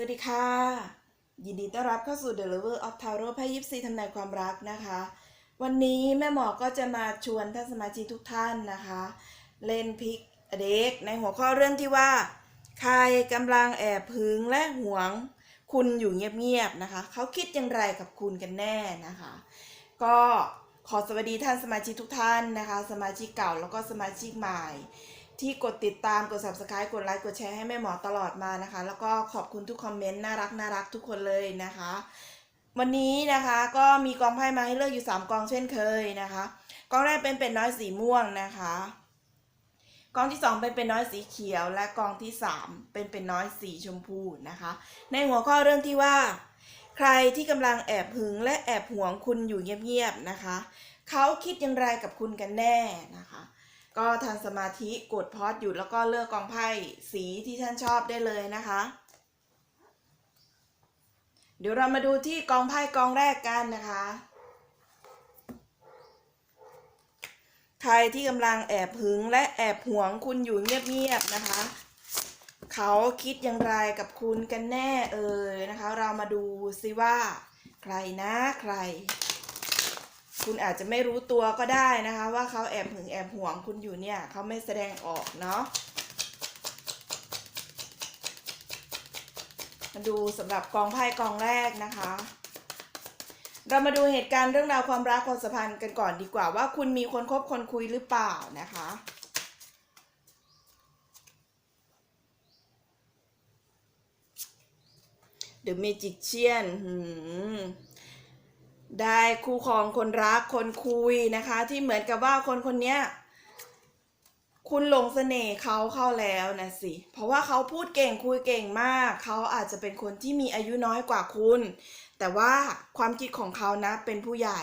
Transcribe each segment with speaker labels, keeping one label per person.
Speaker 1: วัสดีค่ะ ยินดีต้อนรับเข้าสู่ The Lover of Tarot ไพ่ยิปซีทำนายความรักนะคะ วันนี้แม่หมอก็จะมาชวนท่านสมาชิกทุกท่านนะคะ เล่นพิกเด็กในหัวข้อเรื่องที่ว่า ใครกำลังแอบหึงและหวง คุณอยู่เงียบๆนะคะ เขาคิดอย่างไรกับคุณกันแน่นะคะ ก็ขอสวัสดีท่านสมาชิกทุกท่านนะคะ สมาชิกเก่าแล้วก็สมาชิกใหม่ ที่กดติดตามกด subscribe กดไลค์กดแชร์ให้แม่หมอตลอดมานะคะ แล้วก็ขอบคุณทุกคอมเมนต์น่ารักน่ารักทุกคนเลยนะคะ วันนี้นะคะก็มีกองไพ่มาให้เลือกอยู่ 3 กองเช่นเคยนะคะกองแรกเป็นเป็ดน้อยสีม่วงนะคะกองที่ 2 เป็นเป็ดน้อยสีเขียว และกองที่ 3 เป็นเป็ดน้อยสีชมพูนะคะ ในหัวข้อเรื่องที่ว่า ใครที่กำลังแอบหึงและแอบหวงคุณอยู่เงียบๆนะคะ เขาคิดอย่างไรกับคุณกันแน่นะคะ ก็ทานสมาธิกดพอดหยุดแล้วก็เลือกกองไพ่สีที่ท่านชอบได้เลยนะคะ เดี๋ยวเรามาดูที่กองไพ่กองแรกกันนะคะ ใครที่กำลังแอบหึงและแอบหวงคุณอยู่เงียบๆนะคะ เขาคิดอย่างไรกับคุณกันแน่เอ่ยนะคะ เรามาดูซิว่า ใครนะใคร คุณอาจจะไม่รู้ตัวก็ได้นะคะ ว่าเขาแอบหึงแอบหวงคุณอยู่เนี่ยเขาไม่แสดงออกเนาะมาดูสำหรับกองไพ่กองแรกนะคะ เรามาดูเหตุการณ์เรื่องราวความรักความสัมพันธ์กันก่อนดีกว่าว่าคุณมีคนคบคนคุยหรือเปล่านะคะ The Magician หืม ได้คู่ครองคนรักคนคุยนะคะ ที่เหมือนกับว่าคนคนนี้คุณหลงเสน่ห์เขาเข้าแล้วนะสิ เพราะว่าเขาพูดเก่งคุยเก่งมาก เขาอาจจะเป็นคนที่มีอายุน้อยกว่าคุณ แต่ว่าความคิดของเขานะเป็นผู้ใหญ่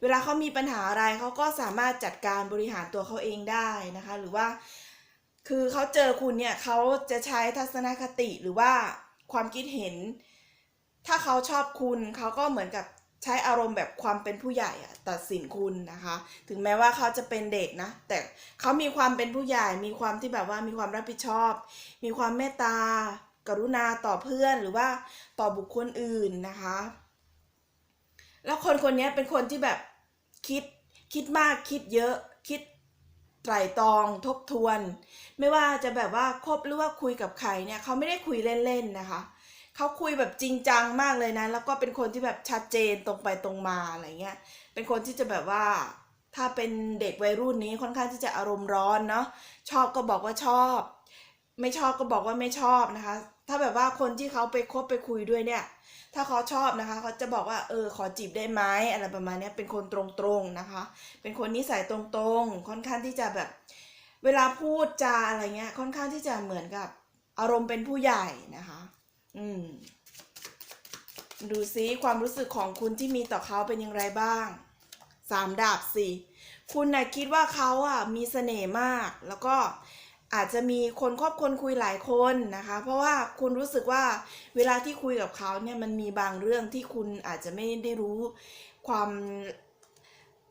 Speaker 1: เวลาเขามีปัญหาอะไรเขาก็สามารถจัดการบริหารตัวเขาเองได้นะคะ หรือว่า คือเขาเจอคุณเนี่ยเขาจะใช้ทัศนคติหรือว่าความคิดเห็น ถ้าเขาชอบคุณเขาก็เหมือนกับ ใช้อารมณ์แบบความเป็นผู้ใหญ่อะตัดสินคุณนะคะ ถึงแม้ว่าเขาจะเป็นเด็กนะ แต่เขามีความเป็นผู้ใหญ่ มีความที่แบบว่ามีความรับผิดชอบ มีความเมตตา กรุณาต่อเพื่อนหรือว่าต่อบุคคลอื่นนะคะ แล้วคนคนนี้เป็นคนที่แบบคิดคิดมากคิดเยอะคิดไตรตรองทบทวน ไม่ว่าจะแบบว่าคบหรือว่าคุยกับใครเนี่ยเขาไม่ได้คุยเล่นๆนะคะเขาคุยแบบจริงจังมากเลยนะ แล้วก็เป็นคนที่แบบชัดเจนตรงไปตรงมาอะไรเงี้ย เป็นคนที่จะแบบว่า ถ้าเป็นเด็กวัยรุ่นนี้ค่อนข้างที่จะอารมณ์ร้อนเนาะ ชอบก็บอกว่าชอบ ไม่ชอบก็บอกว่าไม่ชอบนะคะ ถ้าแบบว่าคนที่เขาไปคบไปคุยด้วยเนี่ย ถ้าเขาชอบนะคะ เขาจะบอกว่าเออขอจีบได้ไหมอะไรประมาณนี้เป็นคนตรงๆนะคะ เป็นคนนิสัยตรงๆ ค่อนข้างที่จะแบบ เวลาพูดจาอะไรเงี้ย ค่อนข้างที่จะเหมือนกับอารมณ์เป็นผู้ใหญ่นะคะ อืม ดูซิความรู้สึกของคุณที่มีต่อเขาเป็นอย่างไรบ้าง สามดาบสิคุณนะ่ะคิดว่าเขาอะมีเสน่ห์มาก แล้วก็อาจจะมีคนคบคนคุยหลายคนนะคะ เพราะว่าคุณรู้สึกว่าเวลาที่คุยกับเขาเนี่ยมันมีบางเรื่องที่คุณอาจจะไม่ได้รู้ความ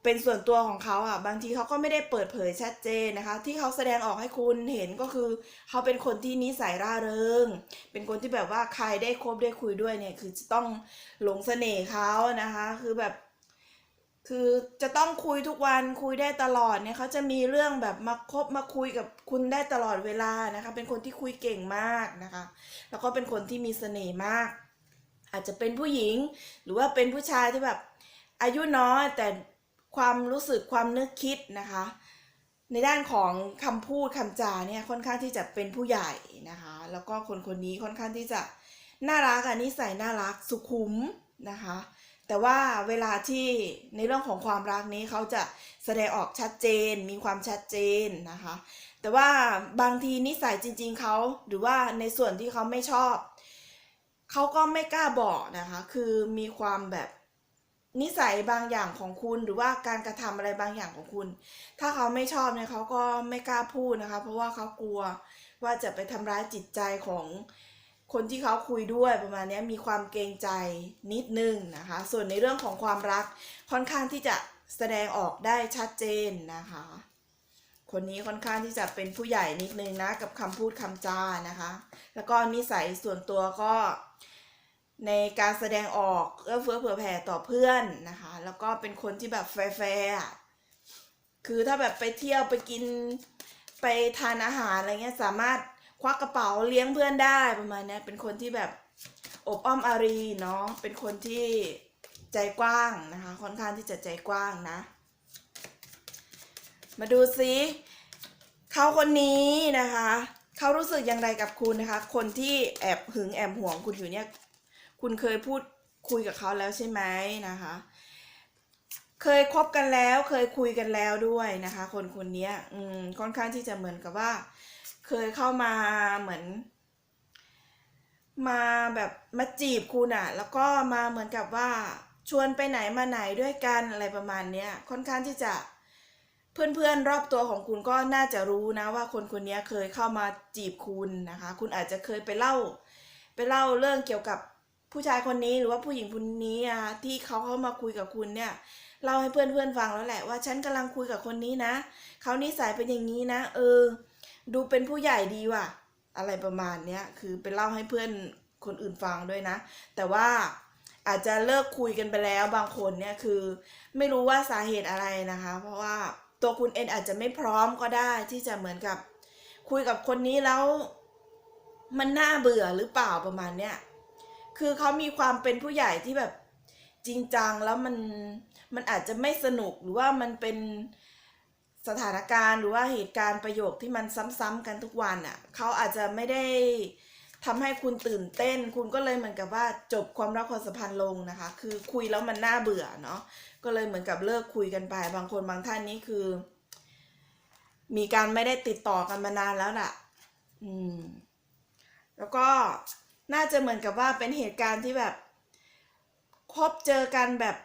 Speaker 1: เป็นส่วนตัวของเขาอะบางทีเขาก็ไม่ได้เปิดเผยชัดเจนนะคะ ที่เขาแสดงออกให้คุณเห็นก็คือเขาเป็นคนที่นิสัยร่าเริง เป็นคนที่แบบว่าใครได้คบได้คุยด้วยเนี่ย คือจะต้องหลงเสน่ห์เขานะคะ คือแบบคือจะต้องคุยทุกวันคุยได้ตลอดเนี่ยเขาจะมีเรื่องแบบมาคบมาคุยกับคุณได้ตลอดเวลานะคะ เป็นคนที่คุยเก่งมากนะคะ แล้วก็เป็นคนที่มีเสน่ห์มาก อาจจะเป็นผู้หญิง หรือว่าเป็นผู้ชายที่แบบอายุน้อยแต่ ความรู้สึกความนึกคิดนะคะ ในด้านของคำพูดคำจาเนี่ยค่อนข้างที่จะเป็นผู้ใหญ่นะคะ แล้วก็คนคนนี้ค่อนข้างที่จะน่ารักอะนิสัยน่ารักสุขุมนะคะ แต่ว่าเวลาที่ในเรื่องของความรักนี้เขาจะแสดงออกชัดเจน มีความชัดเจนนะคะ แต่ว่าบางทีนิสัยจริง ๆเขาหรือว่าในส่วนที่เขาไม่ชอบเขาก็ไม่กล้าบอกนะคะ คือมีความแบบ นิสัยบางอย่างของคุณหรือว่าการกระทำอะไรบางอย่างของคุณ ถ้าเขาไม่ชอบเนี่ยเขาก็ไม่กล้าพูดนะคะ เพราะว่าเขากลัวว่าจะไปทำร้ายจิตใจของคนที่เขาคุยด้วยประมาณนี้มีความเกรงใจนิดนึงนะคะ ส่วนในเรื่องของความรักค่อนข้างที่จะแสดงออกได้ชัดเจนนะคะ คนนี้ค่อนข้างที่จะเป็นผู้ใหญ่นิดนึงนะกับคำพูดคำจานะคะ แล้วก็นิสัยส่วนตัวก็ ในการแสดงออกเอื้อเฟื้อเผื่อแผ่ต่อเพื่อนนะคะ แล้วก็เป็นคนที่แบบแฟร์ๆคือถ้าแบบไปเที่ยวไปกินไปทานอาหารอะไรเงี้ยสามารถควักกระเป๋าเลี้ยงเพื่อนได้ประมาณนี้เป็นคนที่แบบอบอ้อมอารีเนาะเป็นคนที่ใจกว้างนะคะ ค่อนข้างที่จะใจกว้างนะ มาดูซิเขาคนนี้นะคะเขารู้สึกอย่างไรกับคุณนะคะ คนที่แอบหึงแอบห่วงคุณอยู่เนี่ย คุณเคยพูดคุยกับเขาแล้วใช่ไหมนะคะ เคยคบกันแล้วเคยคุยกันแล้วด้วยนะคะ คนคนนี้อืมค่อนข้างที่จะเหมือนกับว่า เคยเข้ามาเหมือน มาแบบมาจีบคุณอะแล้วก็มาเหมือนกับว่าชวนไปไหนมาไหนด้วยกันอะไรประมาณเนี้ยค่อนข้างที่จะเพื่อนๆรอบตัวของคุณก็น่าจะรู้นะว่าคนคนนี้เคยเข้ามาจีบคุณนะคะ คุณอาจจะเคยไปเล่า ไปเล่าเรื่องเกี่ยวกับ ผู้ชายคนนี้หรือว่าผู้หญิงคนนี้อะที่เขาเข้ามาคุยกับคุณเนี่ยเล่าให้เพื่อนๆฟังแล้วแหละว่าฉันกำลังคุยกับคนนี้นะเขานิสัยเป็นอย่างนี้นะ เออ ดูเป็นผู้ใหญ่ดีว่ะ อะไรประมาณเนี้ยคือไปเล่าให้เพื่อนคนอื่นฟังด้วยนะ แต่ว่าอาจจะเลิกคุยกันไปแล้วบางคนเนี่ยคือ ไม่รู้ว่าสาเหตุอะไรนะคะ เพราะว่าตัวคุณเองอาจจะไม่พร้อมก็ได้ที่จะเหมือนกับ คุยกับคนนี้แล้ว มันน่าเบื่อหรือเปล่าประมาณเนี้ย คือเขามีความเป็นผู้ใหญ่ที่แบบจริงจังแล้วมันมันอาจจะไม่สนุกหรือว่ามันเป็นสถานการณ์หรือว่าเหตุการณ์ประโยคที่มันซ้ำๆกันทุกวันอะเขาอาจจะไม่ได้ทำให้คุณตื่นเต้น คุณก็เลยเหมือนกับว่าจบความรักความสัมพันธ์ลงนะคะ คือคุยแล้วมันน่าเบื่อเนาะก็เลยเหมือนกับเลิกคุยกันไป บางคนบางท่านนี้คือ มีการไม่ได้ติดต่อกันมานานแล้วล่ะ อืม แล้วก็ น่าจะเหมือนกับว่าเป็นเหตุการณ์ที่แบบพบเจอกันแบบ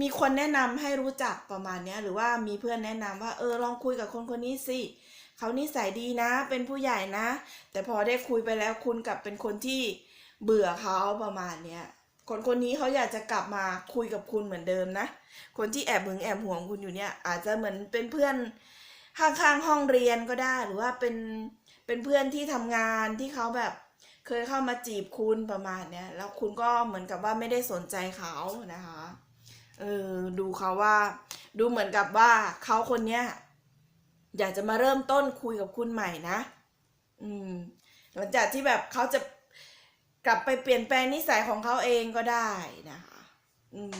Speaker 1: มีคนแนะนำให้รู้จักประมาณเนี้ยหรือว่ามีเพื่อนแนะนำว่าเออลองคุยกับคนคนนี้สิเขานิสัยดีนะ เป็นผู้ใหญ่นะ แต่พอได้คุยไปแล้วคุณกลับเป็นคนที่เบื่อเขาประมาณเนี้ยคนคนนี้เขาอยากจะกลับมาคุยกับคุณเหมือนเดิมนะ คนที่แอบหึงแอบห่วงคุณอยู่เนี่ย อาจจะเหมือนเป็นเพื่อนข้างๆห้องเรียนก็ได้ หรือว่าเป็นเป็นเพื่อนที่ทำงานที่เขาแบบ เคยเข้ามาจีบคุณประมาณเนี้ยแล้วคุณก็เหมือนกับว่าไม่ได้สนใจเขานะคะเออดูเขาว่า ดูเหมือนกับว่าเขาคนเนี้ยอยากจะมาเริ่มต้นคุยกับคุณใหม่นะ อืม หลังจากที่แบบเขาจะกลับไปเปลี่ยนแปลงนิสัยของเขาเองก็ได้นะคะ อืม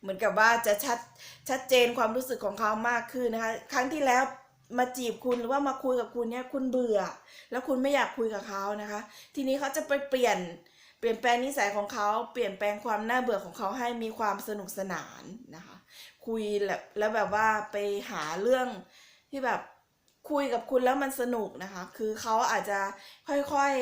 Speaker 1: เหมือนกับว่าจะชัดชัดเจนความรู้สึกของเขามากขึ้นนะคะ ครั้งที่แล้ว มาจีบคุณหรือว่ามาคุยกับคุณเนี่ยคุณเบื่อ แล้วคุณไม่อยากคุยกับเขานะคะ ทีนี้เขาจะไปเปลี่ยนเปลี่ยนแปลงนิสัยของเขาเปลี่ยนแปลงความน่าเบื่อของเขาให้มีความสนุกสนานนะคะ คุยแล้วแล้วแบบว่าไปหาเรื่องที่แบบคุยกับคุณแล้วมันสนุกนะคะ คือเขาอาจจะค่อย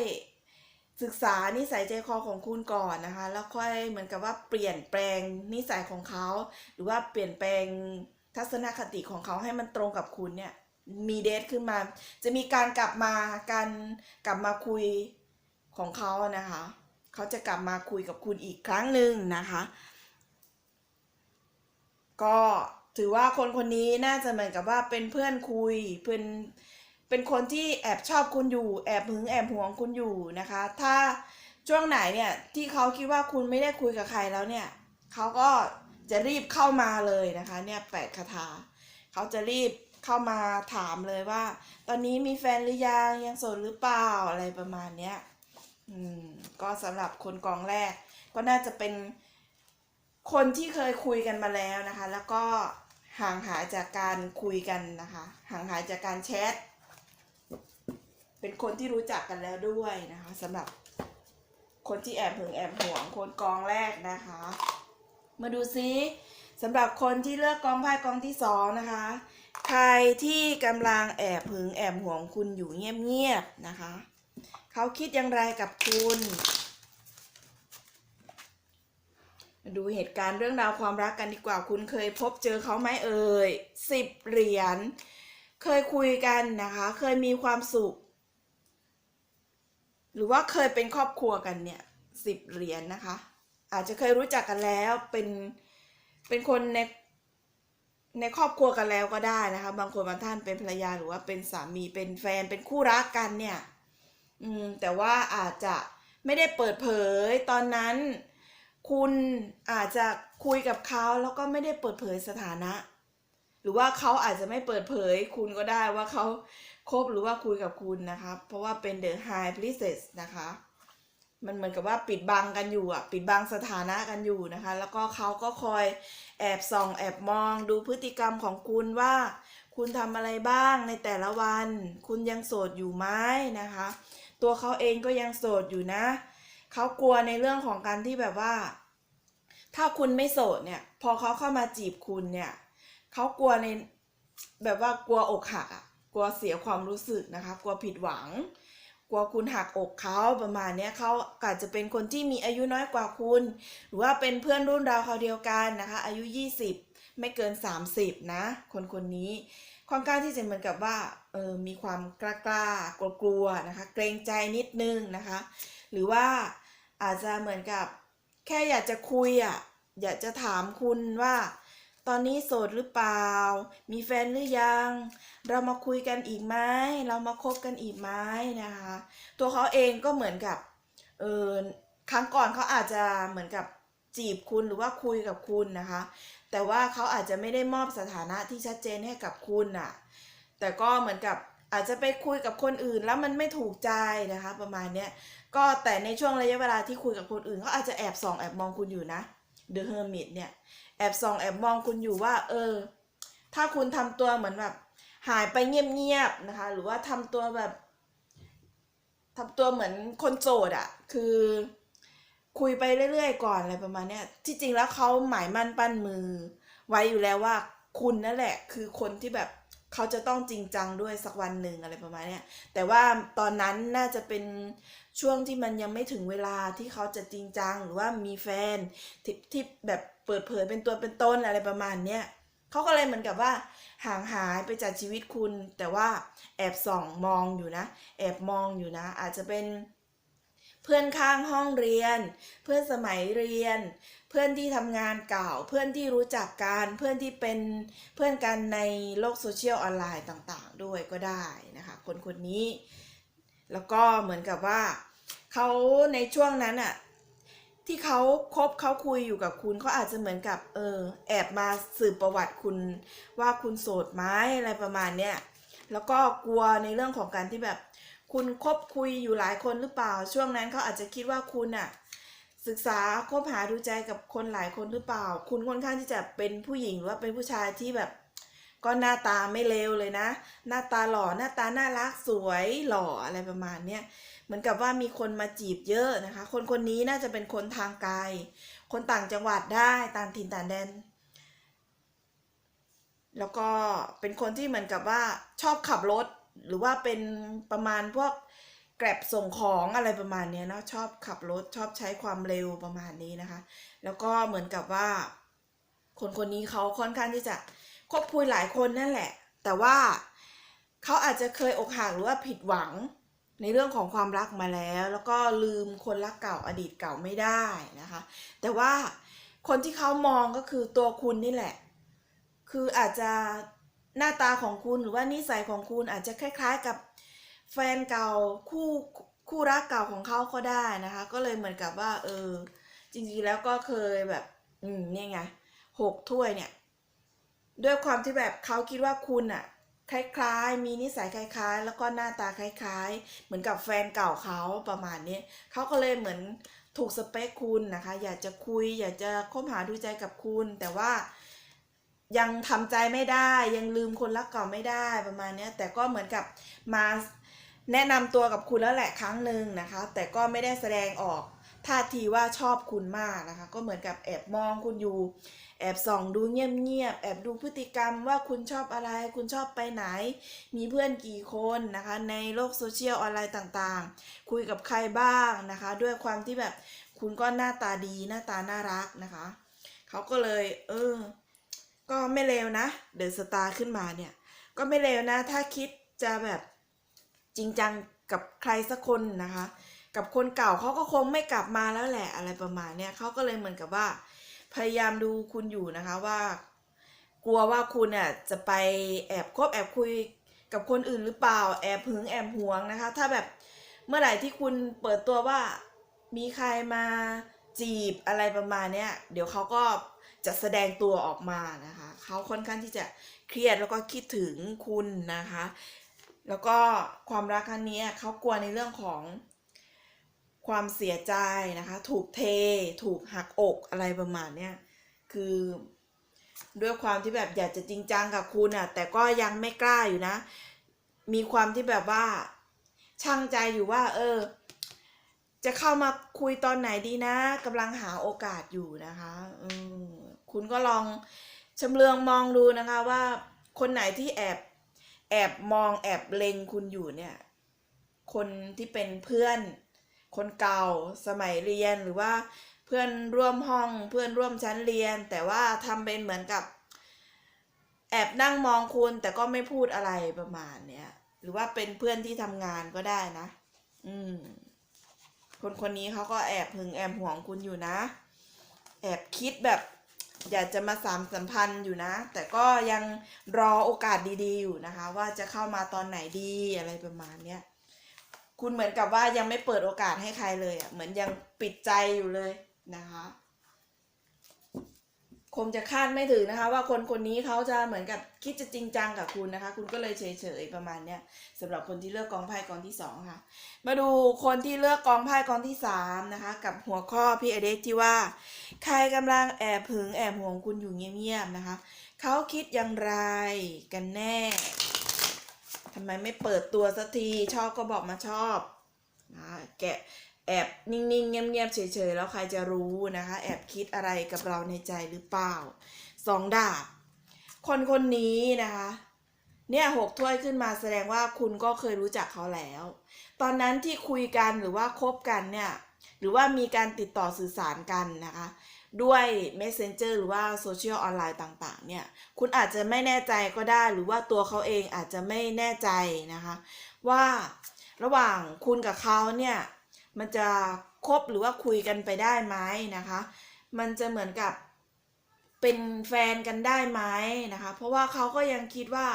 Speaker 1: ๆศึกษานิสัยใจคอของคุณก่อนนะคะ แล้วค่อยเหมือนกับว่าเปลี่ยนแปลงนิสัยของเขา หรือว่าเปลี่ยนแปลงทัศนคติของเขาให้มันตรงกับคุณเนี่ย มีเดทขึ้นมา จะมีการกลับมาการกลับมาคุยของเขานะคะ เขาจะกลับมาคุยกับคุณอีกครั้งหนึ่งนะคะ ก็ถือว่าคนคนนี้น่าจะเหมือนกับว่าเป็นเพื่อนคุยเป็นเป็นคนที่แอบชอบคุณอยู่ แอบหึงแอบหวงคุณอยู่นะคะ ถ้าช่วงไหนเนี่ยที่เขาคิดว่าคุณไม่ได้คุยกับใครแล้วเนี่ยเขาก็จะรีบเข้ามาเลยนะคะ เนี่ยแปดคาถาเขาจะรีบ เข้ามาถามเลยว่า ตอนนี้มีแฟนหรือยังยังโสดหรือเปล่าอะไรประมาณเนี้ยอืมก็สำหรับคนกองแรก ก็น่าจะเป็นคนที่เคยคุยกันมาแล้วนะคะ แล้วก็ห่างหายจากการคุยกันนะคะ ห่างหายจากการแชทเป็นคนที่รู้จักกันแล้วด้วยนะคะสำหรับคนที่แอบหึงแอบหวงคนกองแรกนะคะ มาดูซิ สำหรับคนที่เลือกกองไพ่กองที่สองนะคะ ใครที่กำลังแอบหึงแอบห่วงคุณอยู่เงียบๆนะคะ เขาคิดอย่างไรกับคุณมาดูเหตุการณ์เรื่องราวความรักกันดีกว่า คุณเคยพบเจอเขาไหมเอ่ยสิบเหรียญ เคยคุยกันนะคะ เคยมีความสุข หรือว่าเคยเป็นครอบครัวกันเนี่ยสิบเหรียญนะคะ อาจจะเคยรู้จักกันแล้วเป็น เป็นคนในในครอบครัวกันแล้วก็ได้นะคะ บางคนบางท่านเป็นภรรยาหรือว่าเป็นสามีเป็นแฟนเป็นคู่รักกันเนี่ย อืมแต่ว่าอาจจะไม่ได้เปิดเผยตอนนั้น คุณอาจจะคุยกับเขาแล้วก็ไม่ได้เปิดเผยสถานะ หรือว่าเขาอาจจะไม่เปิดเผยคุณก็ได้ว่าเขาคบหรือว่าคุยกับคุณนะคะ เพราะว่าเป็น the high priestess นะคะ มันเหมือนกับว่าปิดบังกันอยู่อะ ปิดบังสถานะกันอยู่นะคะ แล้วก็เขาก็คอยแอบส่องแอบมองดูพฤติกรรมของคุณว่า คุณทำอะไรบ้างในแต่ละวัน คุณยังโสดอยู่ไหมนะคะ ตัวเขาเองก็ยังโสดอยู่นะ เขากลัวในเรื่องของการที่แบบว่า ถ้าคุณไม่โสดเนี่ย พอเขาเข้ามาจีบคุณเนี่ยเขากลัวในแบบว่ากลัวอกหักอะกลัวเสียความรู้สึกนะคะ กลัวผิดหวัง กลัวคุณหักอกเขาประมาณนี้เขาอาจจะเป็นคนที่มีอายุน้อยกว่าคุณ หรือว่าเป็นเพื่อนรุ่นราวเขาเดียวกันนะคะ อายุ 20 ไม่เกิน 30 นะ คนคนนี้ค่อนข้าที่จะเหมือนกับว่าเออมีความกล้ากล้ากลัวๆนะคะ เกรงใจนิดนึงนะคะ หรือว่าอาจจะเหมือนกับแค่อยากจะคุยอะอยากจะถามคุณว่า ตอนนี้โสดหรือเปล่า มีแฟนหรือยัง เรามาคุยกันอีกไหม เรามาคบกันอีกไหมนะคะ ตัวเขาเองก็เหมือนกับ เออครั้งก่อนเขาอาจจะเหมือนกับจีบคุณหรือว่าคุยกับคุณนะคะ แต่ว่าเขาอาจจะไม่ได้มอบสถานะที่ชัดเจนให้กับคุณน่ะ แต่ก็เหมือนกับอาจจะไปคุยกับคนอื่นแล้วมันไม่ถูกใจนะคะ ประมาณเนี้ย ก็แต่ในช่วงระยะเวลาที่คุยกับคนอื่นเขาอาจจะแอบส่องแอบมองคุณอยู่นะ The Hermit เนี่ย อบส่องแอบมองคุณอยู่ว่า เออ ถ้าคุณทำตัวเหมือนแบบ หายไปเงียบๆนะคะ หรือว่าทำตัวแบบทำตัวเหมือนคนโสดอะคือ คุยไปเรื่อยๆก่อนอะไรประมาณเนี้ยที่จริงแล้วเขาหมายมั่นปั้นมือ ไว้อยู่แล้วว่าคุณนั่นแหละ คือคนที่แบบเขาจะต้องจริงจังด้วยสักวันหนึ่งอะไรประมาณเนี้ยแต่ว่าตอนนั้นน่าจะเป็นช่วงที่มันยังไม่ถึงเวลาที่เขาจะจริงจังหรือว่ามีแฟนที่ที่แบบ เปิดเผยเป็นตัวเป็นตนอะไรประมาณเนี้ยเขาก็เลยเหมือนกับว่า ห่างหายไปจากชีวิตคุณ แต่ว่าแอบส่องมองอยู่นะ แอบมองอยู่นะ อาจจะเป็นเพื่อนข้างห้องเรียน เพื่อนสมัยเรียน เพื่อนที่ทำงานเก่า เพื่อนที่รู้จักกันเพื่อนที่เป็นเพื่อนกันในโลกโซเชียลออนไลน์ต่างๆ ด้วยก็ได้นะคะคนคนนี้ แล้วก็เหมือนกับว่าเขาในช่วงนั้นอะ ที่เขาคบเขาคุยอยู่กับคุณเขาอาจจะเหมือนกับ เออ แอบมาสืบประวัติคุณว่าคุณโสดไหมอะไรประมาณเนี้ยแล้วก็กลัวในเรื่องของการที่แบบ คุณคบคุยอยู่หลายคนหรือเปล่า ช่วงนั้นเขาอาจจะคิดว่าคุณอะศึกษาคบหาดูใจกับคนหลายคนหรือเปล่า คุณค่อนข้างที่จะเป็นผู้หญิงหรือว่าเป็นผู้ชายที่แบบ ก็หน้าตาไม่เลวเลยนะ หน้าตาหล่อหน้าตาน่ารักสวยหล่ออะไรประมาณเนี้ยเหมือนกับว่ามีคนมาจีบเยอะนะคะ คนคนนี้น่าจะเป็นคนทางไกล คนต่างจังหวัดได้ต่างถิ่นต่างแดน แล้วก็เป็นคนที่เหมือนกับว่าชอบขับรถหรือว่าเป็นประมาณพวกแกร็บส่งของอะไรประมาณนี้เนาะชอบขับรถชอบใช้ความเร็วประมาณนี้นะคะ แล้วก็เหมือนกับว่า คนคนนี้เขาค่อนข้างที่จะคบคุยหลายคนนั่นแหละ แต่ว่าเขาอาจจะเคยอกหักหรือว่าผิดหวัง ในเรื่องของความรักมาแล้ว แล้วก็ลืมคนรักเก่าอดีตเก่าไม่ได้นะคะ แต่ว่าคนที่เขามองก็คือตัวคุณนี่แหละ คืออาจจะหน้าตาของคุณหรือว่านิสัยของคุณอาจจะคล้าย ๆ กับแฟนเก่าคู่คู่รักเก่าของเขาก็ได้นะคะ ก็เลยเหมือนกับว่า เออ จริงๆแล้วก็เคยแบบ อืมเนี่ยไงหกถ้วยเนี่ย ด้วยความที่แบบเขาคิดว่าคุณอะ คล้ายๆ มีนิสัยคล้ายๆ แล้วก็หน้าตาคล้ายๆ เหมือนกับแฟนเก่าเขาประมาณนี้เขาก็เลยเหมือนถูกสเปคคุณนะคะ อยากจะคุย อยากจะคบหาดูใจกับคุณ แต่ว่ายังทำใจไม่ได้ ยังลืมคนรักเก่าไม่ได้ประมาณนี้แต่ก็เหมือนกับมาแนะนำตัวกับคุณแล้วแหละครั้งหนึ่งนะคะ แต่ก็ไม่ได้แสดงออก ท่าทีว่าชอบคุณมากนะคะ ก็เหมือนกับแอบมองคุณอยู่ แอบส่องดูเงียบๆแอบดูพฤติกรรมว่าคุณชอบอะไร คุณชอบไปไหน มีเพื่อนกี่คนนะคะ ในโลกโซเชียลออนไลน์ต่างๆ คุยกับใครบ้างนะคะ ด้วยความที่แบบคุณก็หน้าตาดีหน้าตาน่ารักนะคะเขาก็เลย เออ ก็ไม่เลวนะ เดอะสตาร์ขึ้นมาเนี่ย ก็ไม่เลวนะ ถ้าคิดจะแบบจริงจังกับใครสักคนนะคะ กับคนเก่าเขาก็คงไม่กลับมาแล้วแหละอะไรประมาณเนี้ยเขาก็เลยเหมือนกับว่า พยายามดูคุณอยู่นะคะว่า กลัวว่าคุณเนี่ยจะไปแอบคบแอบคุยกับคนอื่นหรือเปล่าแอบหึงแอบหวงนะคะ ถ้าแบบเมื่อไหร่ที่คุณเปิดตัวว่ามีใครมาจีบอะไรประมาณเนี้ยเดี๋ยวเขาก็จะแสดงตัวออกมานะคะเขาค่อนข้างที่จะเครียดแล้วก็คิดถึงคุณนะคะ แล้วก็ความรักครั้งนี้เขากลัวในเรื่องของ ความเสียใจนะคะ ถูกเท ถูกหักอกอะไรประมาณเนี้ยคือด้วยความที่แบบอยากจะจริงจังกับคุณอะแต่ก็ยังไม่กล้าอยู่นะ มีความที่แบบว่าช่างใจอยู่ว่า เออ จะเข้ามาคุยตอนไหนดีนะกำลังหาโอกาสอยู่นะคะอืมคุณก็ลองชำเลืองมองดูนะคะว่าคนไหนที่แอบแอบมองแอบเลงคุณอยู่เนี่ย คนที่เป็นเพื่อน คนเก่าสมัยเรียนหรือว่าเพื่อนร่วมห้องเพื่อนร่วมชั้นเรียน แต่ว่าทำเป็นเหมือนกับ แอบนั่งมองคุณแต่ก็ไม่พูดอะไรประมาณเนี้ยหรือว่าเป็นเพื่อนที่ทำงานก็ได้นะ อืม คนคนนี้เขาก็แอบหึงแอบห่วงคุณอยู่นะ แอบคิดแบบ อยากจะมาสามสัมพันธ์อยู่นะ แต่ก็ยังรอโอกาสดีๆอยู่นะคะ ว่าจะเข้ามาตอนไหนดีอะไรประมาณเนี้ย คุณเหมือนกับว่ายังไม่เปิดโอกาสให้ใครเลยอะ เหมือนยังปิดใจอยู่เลยนะคะ คงจะคาดไม่ถึงนะคะ ว่าคนคนนี้เขาจะเหมือนกับคิดจะจริงจังกับคุณนะคะ คุณก็เลยเฉยๆประมาณเนี้ยสำหรับคนที่เลือกกองไพ่กองที่สองค่ะ มาดูคนที่เลือกกองไพ่กองที่สามนะคะ กับหัวข้อพี่อเดกที่ว่า ใครกำลังแอบหึงแอบห่วงคุณอยู่เงียบๆนะคะเขาคิดอย่างไรกันแน่ ทำไมไม่เปิดตัวสักทีชอบก็บอกมาชอบนะแกะแอบนิ่งๆเงียบๆเฉยๆแล้วใครจะรู้นะคะ แอบคิดอะไรกับเราในใจหรือเปล่าสองดาบ คนคนนี้นะคะ เนี่ยหกถ้วยขึ้นมาแสดงว่าคุณก็เคยรู้จักเขาแล้ว ตอนนั้นที่คุยกันหรือว่าคบกันเนี่ย หรือว่ามีการติดต่อสื่อสารกันนะคะ ด้วย Messenger หรือว่าโซเชียลออนไลน์ต่างๆเนี่ยคุณอาจจะไม่แน่ใจก็ได้หรือว่าตัวเขาเองอาจจะไม่แน่ใจนะคะ ว่าระหว่างคุณกับเขาเนี่ยมันจะคบหรือว่าคุยกันไปได้ไหมนะคะ มันจะเหมือนกับเป็นแฟนกันได้ไหมนะคะ เพราะว่าเขาก็ยังคิดว่า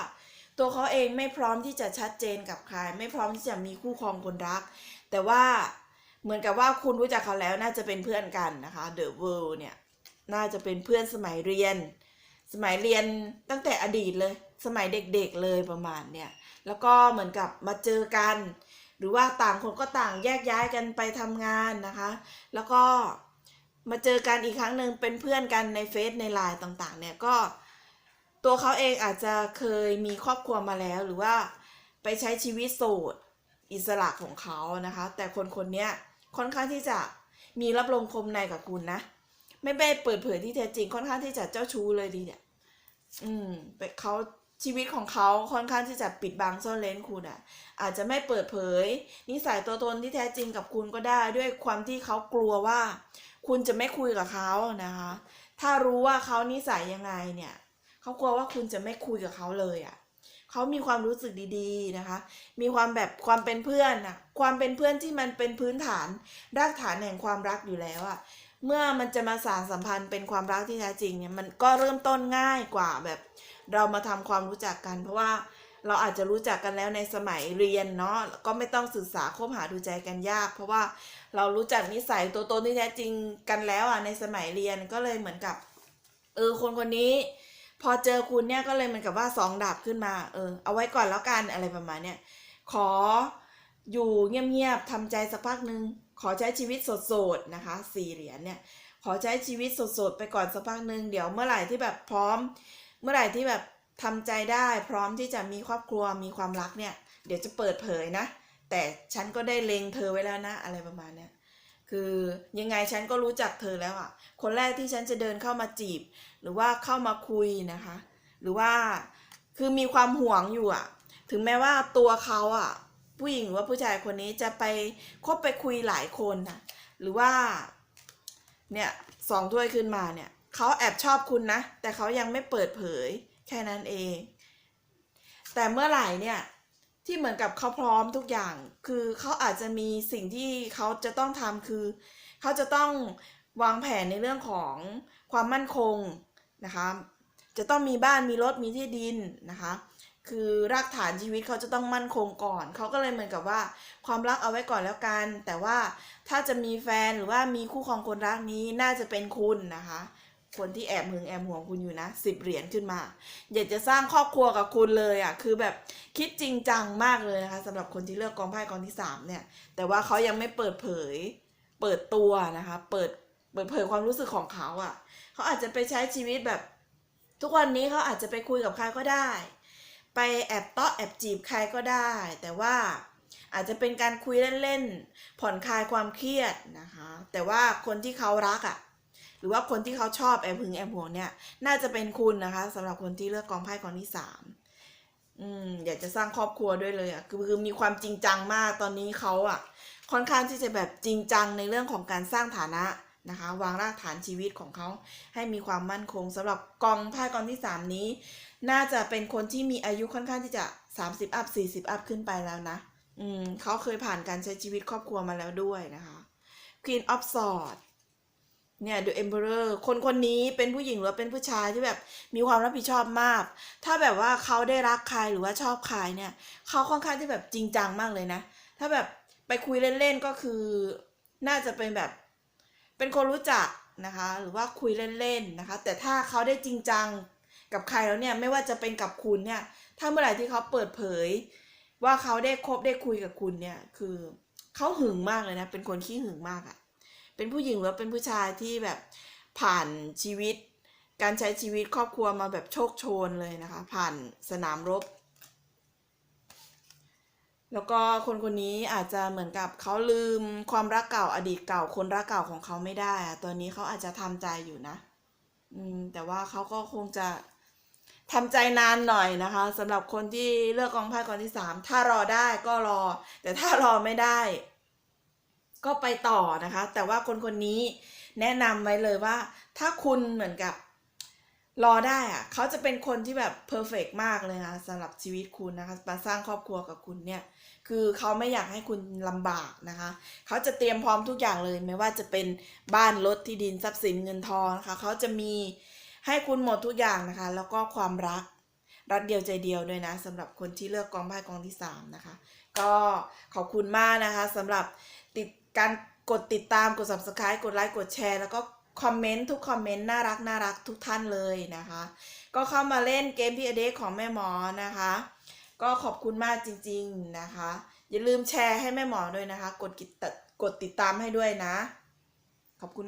Speaker 1: ตัวเขาเองไม่พร้อมที่จะชัดเจนกับใคร ไม่พร้อมที่จะมีคู่ครองคนรัก แต่ว่า เหมือนกับว่าคุณรู้จักเขาแล้วน่าจะเป็นเพื่อนกันนะคะ The World เนี่ยน่าจะเป็นเพื่อนสมัยเรียน สมัยเรียนตั้งแต่อดีตเลย สมัยเด็กๆเลยประมาณเนี่ยแล้วก็เหมือนกับมาเจอกัน หรือว่าต่างคนก็ต่างแยกย้ายกันไปทำงานนะคะ แล้วก็มาเจอกันอีกครั้งหนึ่งเป็นเพื่อนกันในเฟซในไลน์ต่างๆ เนี่ยก็ ตัวเขาเองอาจจะเคยมีครอบครัวมาแล้ว หรือว่าไปใช้ชีวิตโสดอิสระของเขานะคะ แต่คนคนเนี้ย ค่อนข้างที่จะมีรับลมคมในกับคุณนะ ไม่ไปเปิดเผยที่แท้จริง ค่อนข้างที่จะเจ้าชู้เลยดีเนี่ย อืมเขาชีวิตของเขาค่อนข้างที่จะปิดบังซ่อนเร้นคุณอะ อาจจะไม่เปิดเผย นิสัยตัวตนที่แท้จริงกับคุณก็ได้ด้วยความที่เขากลัวว่า คุณจะไม่คุยกับเขานะคะ ถ้ารู้ว่าเขานิสัยยังไงเนี่ย เขากลัวว่าคุณจะไม่คุยกับเขาเลยอะ่ะ เขามีความรู้สึกดีๆนะคะ มีความแบบความเป็นเพื่อนอะความเป็นเพื่อนที่มันเป็นพื้นฐานรากฐานแห่งความรักอยู่แล้วอะเมื่อมันจะมาสานสัมพันธ์เป็นความรักที่แท้จริงเนี่ยมันก็เริ่มต้นง่ายกว่าแบบ เรามาทำความรู้จักกัน เพราะว่าเราอาจจะรู้จักกันแล้วในสมัยเรียนเนาะก็ไม่ต้องศึกษาคบหาดูใจกันยาก เพราะว่าเรารู้จักนิสัยตัวตนที่แท้จริงกันแล้วอะในสมัยเรียนก็เลยเหมือนกับเออคนคนนี้ พอเจอคุณเนี่ยก็เลยเหมือนกับว่าสองดาบขึ้นมา เออ เอาไว้ก่อนแล้วกันอะไรประมาณเนี้ยขออยู่เงียบๆทำใจสักพักหนึ่งขอใช้ชีวิตโสดๆนะคะสี่เหรียญเนี่ยขอใช้ชีวิตโสดๆไปก่อนสักพักหนึ่งเดี๋ยวเมื่อไหร่ที่แบบพร้อม เมื่อไหร่ที่แบบทำใจได้พร้อมที่จะมีครอบครัวมีความรักเนี่ย เดี๋ยวจะเปิดเผยนะ แต่ฉันก็ได้เล็งเธอไว้แล้วนะอะไรประมาณเนี้ย คือยังไงฉันก็รู้จักเธอแล้วอะ่ะ คนแรกที่ฉันจะเดินเข้ามาจีบ หรือว่าเข้ามาคุยนะคะ หรือว่าคือมีความห่วงอยู่อะ่ะ ถึงแม้ว่าตัวเขาอะ่ะ ผู้หญิงหรือว่าผู้ชายคนนี้จะไปคบไปคุยหลายคนนะหรือว่าเนี่ยสองถ้วยขึ้นมาเนี่ยเขาแอบชอบคุณนะ แต่เขายังไม่เปิดเผยแค่นั้นเอง แต่เมื่อไหร่เนี่ย ที่เหมือนกับเขาพร้อมทุกอย่าง คือเขาอาจจะมีสิ่งที่เขาจะต้องทำคือ เขาจะต้องวางแผนในเรื่องของความมั่นคงนะคะ จะต้องมีบ้านมีรถมีที่ดินนะคะ คือรากฐานชีวิตเขาจะต้องมั่นคงก่อน เขาก็เลยเหมือนกับว่าความรักเอาไว้ก่อนแล้วกัน แต่ว่าถ้าจะมีแฟนหรือว่ามีคู่ครองคนรักนี้น่าจะเป็นคุณนะคะ คนที่แอบหึงแอบห่วงคุณอยู่นะสิบเหรียญขึ้นมา อยากจะสร้างครอบครัวกับคุณเลยอะคือแบบคิดจริงจังมากเลยนะคะสำหรับคนที่เลือกกองไพ่กองที่สามเนี่ย แต่ว่าเขายังไม่เปิดเผย เปิดตัวนะคะ เปิดเปิดเผยความรู้สึกของเขาอะเขาอาจจะไปใช้ชีวิตแบบ ทุกวันนี้เขาอาจจะไปคุยกับใครก็ได้ ไปแอบเตาะแอบจีบใครก็ได้ แต่ว่าอาจจะเป็นการคุยเล่นๆผ่อนคลายความเครียดนะคะ แต่ว่าคนที่เขารักอะ หรือว่าคนที่เขาชอบแอบหึงแอบห่วงเนี่ยน่าจะเป็นคุณนะคะสำหรับคนที่เลือกกองไพ่กองที่สามอืมอยากจะสร้างครอบครัวด้วยเลยอะคือคือมีความจริงจังมากตอนนี้เขาอะ ค่อนข้างที่จะแบบจริงจังในเรื่องของการสร้างฐานะนะคะ วางรากฐานชีวิตของเขาให้มีความมั่นคงสำหรับกองไพ่กองที่สามนี้ น่าจะเป็นคนที่มีอายุค่อนข้างที่จะ 30 อัพ 40 อัพขึ้นไปแล้วนะ อืมเขาเคยผ่านการใช้ชีวิตครอบครัวมาแล้วด้วยนะคะ Queen of Swords เนี่ย The Emperor คนคนนี้เป็นผู้หญิงหรือว่าเป็นผู้ชายที่แบบมีความรับผิดชอบมาก ถ้าแบบว่าเขาได้รักใครหรือว่าชอบใครเนี่ยเขาค่อนข้างที่แบบจริงจังมากเลยนะ ถ้าแบบไปคุยเล่นๆก็คือ น่าจะเป็นแบบ เป็นคนรู้จักนะคะ หรือว่าคุยเล่นๆนะคะ แต่ถ้าเขาได้จริงจังกับใครแล้วเนี่ยไม่ว่าจะเป็นกับคุณเนี่ย ถ้าเมื่อไหร่ที่เขาเปิดเผย ว่าเขาได้คบได้คุยกับคุณเนี่ย คือเขาหึงมากเลยนะ เป็นคนขี้หึงมากอะ่ะ เป็นผู้หญิงหรือว่าเป็นผู้ชายที่แบบผ่านชีวิต การใช้ชีวิตครอบครัวมาแบบโชคโชนเลยนะคะ ผ่านสนามรบ แล้วก็คนคนนี้อาจจะเหมือนกับเขาลืมความรักเก่าอดีตเก่าคนรักเก่าของเขาไม่ได้ตอนนี้เขาอาจจะทำใจอยู่นะ อืมแต่ว่าเขาก็คงจะทำใจนานหน่อยนะคะสำหรับคนที่เลือกกองไพ่กองที่สามถ้ารอได้ก็รอ แต่ถ้ารอไม่ได้ ก็ไปต่อนะคะ แต่ว่าคนคนนี้แนะนำไว้เลยว่า ถ้าคุณเหมือนกับรอได้อะเขาจะเป็นคนที่แบบเพอร์เฟกมากเลยนะสำหรับชีวิตคุณนะคะมาสร้างครอบครัวกับคุณเนี่ย คือเขาไม่อยากให้คุณลำบากนะคะ เขาจะเตรียมพร้อมทุกอย่างเลย ไม่ว่าจะเป็นบ้านรถที่ดินทรัพย์สินเงินทองนะคะ เขาจะมีให้คุณหมดทุกอย่างนะคะ แล้วก็ความรัก รักเดียวใจเดียวด้วยนะสำหรับคนที่เลือกกองไพ่กองที่สามนะคะ ก็ขอบคุณมากนะคะสำหรับ การกดติดตามกด subscribe กดไลค์กดแชร์แล้วก็คอมเมนต์ทุกคอมเมนต์น่ารักน่ารักทุกท่านเลยนะคะ ก็เข้ามาเล่นเกมพีเอเดของแม่หมอนะคะ ก็ขอบคุณมากจริง ๆนะคะ อย่าลืมแชร์ให้แม่หมอด้วยนะคะ กดกดติดตามให้ด้วยนะ ขอบคุณ